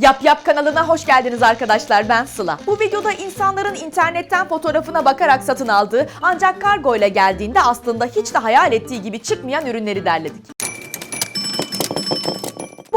Yap Yap kanalına hoş geldiniz arkadaşlar ben Sıla. Bu videoda insanların internetten fotoğrafına bakarak satın aldığı ancak kargo ile geldiğinde aslında hiç de hayal ettiği gibi çıkmayan ürünleri derledik.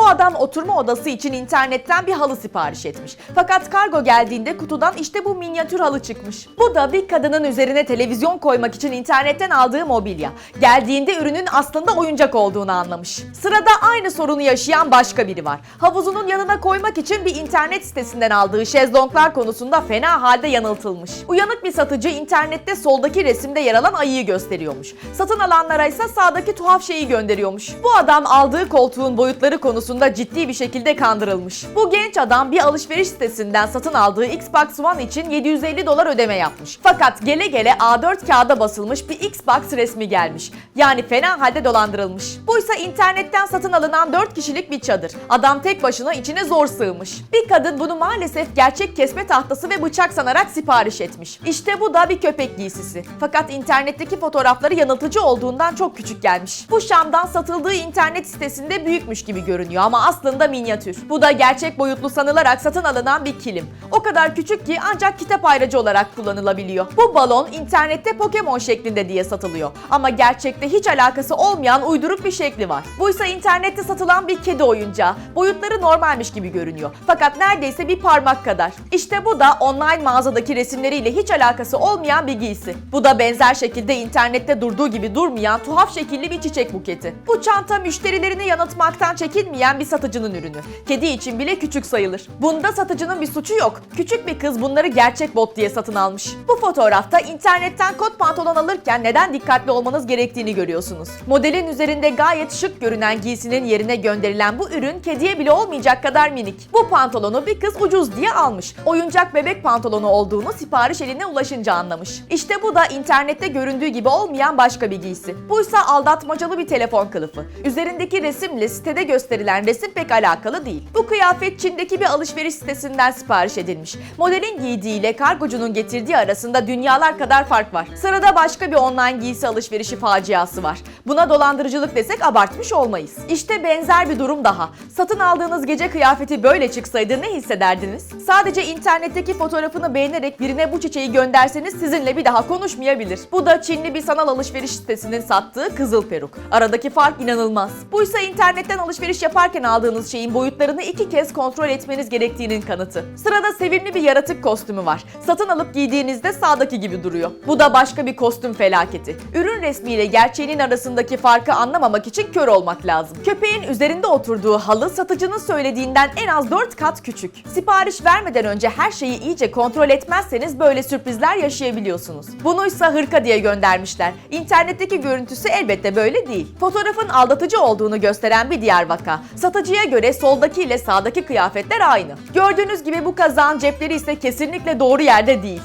Bu adam oturma odası için internetten bir halı sipariş etmiş. Fakat kargo geldiğinde kutudan işte bu minyatür halı çıkmış. Bu da bir kadının üzerine televizyon koymak için internetten aldığı mobilya. Geldiğinde ürünün aslında oyuncak olduğunu anlamış. Sırada aynı sorunu yaşayan başka biri var. Havuzunun yanına koymak için bir internet sitesinden aldığı şezlonglar konusunda fena halde yanıltılmış. Uyanık bir satıcı internette soldaki resimde yer alan ayıyı gösteriyormuş. Satın alanlara ise sağdaki tuhaf şeyi gönderiyormuş. Bu adam aldığı koltuğun boyutları konusunda ciddi bir şekilde kandırılmış. Bu genç adam bir alışveriş sitesinden satın aldığı Xbox One için 750 dolar ödeme yapmış. Fakat gele gele A4 kağıda basılmış bir Xbox resmi gelmiş. Yani fena halde dolandırılmış. Buysa internetten satın alınan 4 kişilik bir çadır. Adam tek başına içine zor sığmış. Bir kadın bunu maalesef gerçek kesme tahtası ve bıçak sanarak sipariş etmiş. İşte bu da bir köpek giysisi. Fakat internetteki fotoğrafları yanıltıcı olduğundan çok küçük gelmiş. Bu Şam'dan satıldığı internet sitesinde büyükmüş gibi görünüyor ama aslında minyatür. Bu da gerçek boyutlu sanılarak satın alınan bir kilim. O kadar küçük ki ancak kitap ayracı olarak kullanılabiliyor. Bu balon internette Pokemon şeklinde diye satılıyor. Ama gerçekte hiç alakası olmayan uyduruk bir şekli var. Buysa internette satılan bir kedi oyuncağı. Boyutları normalmiş gibi görünüyor. Fakat neredeyse bir parmak kadar. İşte bu da online mağazadaki resimleriyle hiç alakası olmayan bir giysi. Bu da benzer şekilde internette durduğu gibi durmayan tuhaf şekilli bir çiçek buketi. Bu çanta müşterilerini yanıltmaktan çekinmeyen bir satıcının ürünü. Kedi için bile küçük sayılır. Bunda satıcının bir suçu yok. Küçük bir kız bunları gerçek bot diye satın almış. Bu fotoğrafta internetten kot pantolon alırken neden dikkatli olmanız gerektiğini görüyorsunuz. Modelin üzerinde gayet şık görünen giysinin yerine gönderilen bu ürün kediye bile olmayacak kadar minik. Bu pantolonu bir kız ucuz diye almış. Oyuncak bebek pantolonu olduğunu sipariş eline ulaşınca anlamış. İşte bu da internette göründüğü gibi olmayan başka bir giysi. Buysa aldatmacalı bir telefon kılıfı. Üzerindeki resimle sitede gösterilen resim pek alakalı değil. Bu kıyafet Çin'deki bir alışveriş sitesinden sipariş edilmiş. Modelin giydiğiyle kargocunun getirdiği arasında dünyalar kadar fark var. Sırada başka bir online giysi alışverişi faciası var. Buna dolandırıcılık desek abartmış olmayız. İşte benzer bir durum daha. Satın aldığınız gece kıyafeti böyle çıksaydı ne hissederdiniz? Sadece internetteki fotoğrafını beğenerek birine bu çiçeği gönderseniz sizinle bir daha konuşmayabilir. Bu da Çinli bir sanal alışveriş sitesinin sattığı kızıl peruk. Aradaki fark inanılmaz. Buysa internetten alışveriş yaparken aldığınız şeyin boyutlarını iki kez kontrol etmeniz gerektiğinin kanıtı. Sırada sevimli bir yaratık kostümü var. Satın alıp giydiğinizde sağdaki gibi duruyor. Bu da başka bir kostüm felaketi. Ürün resmiyle gerçeğinin arasındaki farkı anlamamak için kör olmak lazım. Köpeğin üzerinde oturduğu halı satıcının söylediğinden en az 4 kat küçük. Sipariş vermeden önce her şeyi iyice kontrol etmezseniz böyle sürprizler yaşayabiliyorsunuz. Bunuysa hırka diye göndermişler. İnternetteki görüntüsü elbette böyle değil. Fotoğrafın aldatıcı olduğunu gösteren bir diğer vaka. Satıcıya göre soldaki ile sağdaki kıyafetler aynı. Gördüğünüz gibi bu kazağın cepleri ise kesinlikle doğru yerde değil.